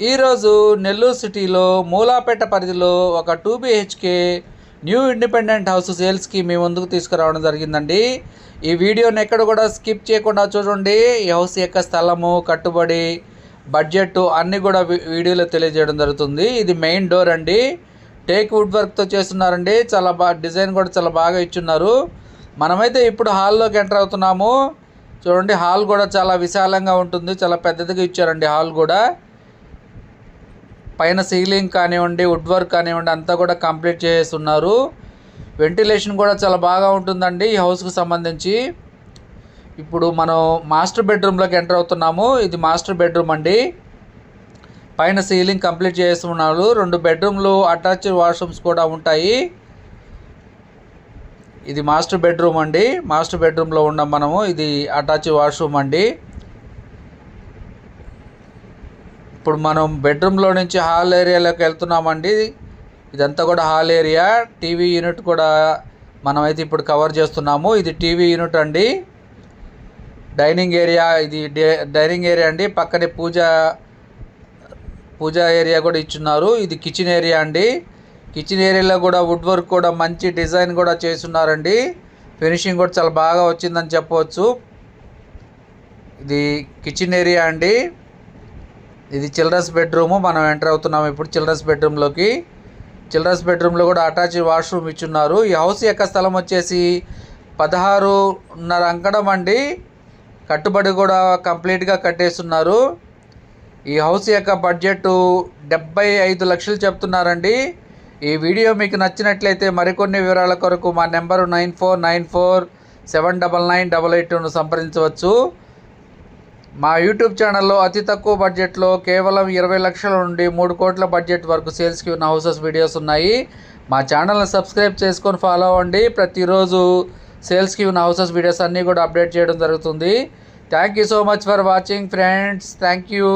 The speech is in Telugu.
ఈరోజు నెల్లూరు సిటీలో మూలాపేట పరిధిలో ఒక two BHK new independent house సేల్స్కి మీ ముందుకు తీసుకురావడం జరిగిందండి. ఈ వీడియోని ఎక్కడ కూడా స్కిప్ చేయకుండా చూడండి. ఈ హౌస్ యొక్క స్థలము కట్టుబడి బడ్జెట్ అన్నీ కూడా వీ- వీడియోలో తెలియజేయడం జరుగుతుంది. ఇది మెయిన్ డోర్ అండి. టేక్ వుడ్ వర్క్తో చేస్తున్నారండి. చాలా బాగా డిజైన్ కూడా చాలా బాగా ఇచ్చున్నారు. మనమైతే ఇప్పుడు హాల్లోకి ఎంటర్ అవుతున్నాము. చూడండి హాల్ కూడా చాలా విశాలంగా ఉంటుంది. చాలా పెద్దదిగా ఇచ్చారండి హాల్ కూడా. పైన సీలింగ్ కానివ్వండి వుడ్ వర్క్ కానివ్వండి అంతా కూడా కంప్లీట్ చేస్తున్నారు. వెంటిలేషన్ కూడా చాలా బాగా ఉంటుందండి ఈ హౌస్కి సంబంధించి. ఇప్పుడు మనం మాస్టర్ బెడ్రూమ్లోకి ఎంటర్ అవుతున్నాము. ఇది మాస్టర్ బెడ్రూమ్ అండి. పైన సీలింగ్ కంప్లీట్ చేస్తున్నారు. రెండు బెడ్రూమ్లు అటాచ్డ్ వాష్రూమ్స్ కూడా ఉంటాయి. ఇది మాస్టర్ బెడ్రూమ్ అండి. మాస్టర్ బెడ్రూమ్లో ఉన్నాం మనము. ఇది అటాచ్ వాష్రూమ్ అండి. ఇప్పుడు మనం బెడ్రూమ్లో నుంచి హాల్ ఏరియాలోకి వెళ్తున్నామండి. ఇదంతా కూడా హాల్ ఏరియా టీవీ యూనిట్ కూడా మనమైతే ఇప్పుడు కవర్ చేస్తున్నాము. ఇది టీవీ యూనిట్ అండి. డైనింగ్ ఏరియా ఇది డైనింగ్ ఏరియా అండి. పక్కనే పూజ పూజా ఏరియా కూడా ఇచ్చున్నారు. ఇది కిచెన్ ఏరియా అండి. కిచెన్ ఏరియాలో కూడా వుడ్ వర్క్ కూడా మంచి డిజైన్ కూడా చేస్తున్నారండి. ఫినిషింగ్ కూడా చాలా బాగా వచ్చిందని చెప్పవచ్చు. ఇది కిచెన్ ఏరియా అండి. ఇది చిల్డ్రన్స్ బెడ్రూము. మనం ఎంటర్ అవుతున్నాం ఇప్పుడు చిల్డ్రన్స్ బెడ్రూమ్లోకి. చిల్డ్రన్స్ బెడ్రూమ్లో కూడా అటాచ్ వాష్రూమ్ ఇచ్చున్నారు. ఈ హౌస్ యొక్క స్థలం వచ్చేసి పదహారున్నర అంకడం అండి. కట్టుబడి కూడా కంప్లీట్గా కట్టేస్తున్నారు. ఈ హౌస్ యొక్క బడ్జెట్ డెబ్బై ఐదు లక్షలు చెప్తున్నారండి. ఈ వీడియో మీకు నచ్చినట్లయితే మరికొన్ని వివరాల కొరకు మా number nine four nine four seven double nine double ఎయిట్ను సంప్రదించవచ్చు. మా యూట్యూబ్ ఛానల్లో అతి తక్కువ బడ్జెట్లో కేవలం ఇరవై లక్షల నుండి మూడు కోట్ల బడ్జెట్ వరకు సేల్స్కి ఉన్న హౌసెస్ వీడియోస్ ఉన్నాయి. మా ఛానల్ని సబ్స్క్రైబ్ చేసుకొని ఫాలో అవ్వండి. ప్రతిరోజు సేల్స్కి ఉన్న హౌసెస్ వీడియోస్ అన్నీ కూడా అప్డేట్ చేయడం జరుగుతుంది. Thank you so much for watching friends. Thank you.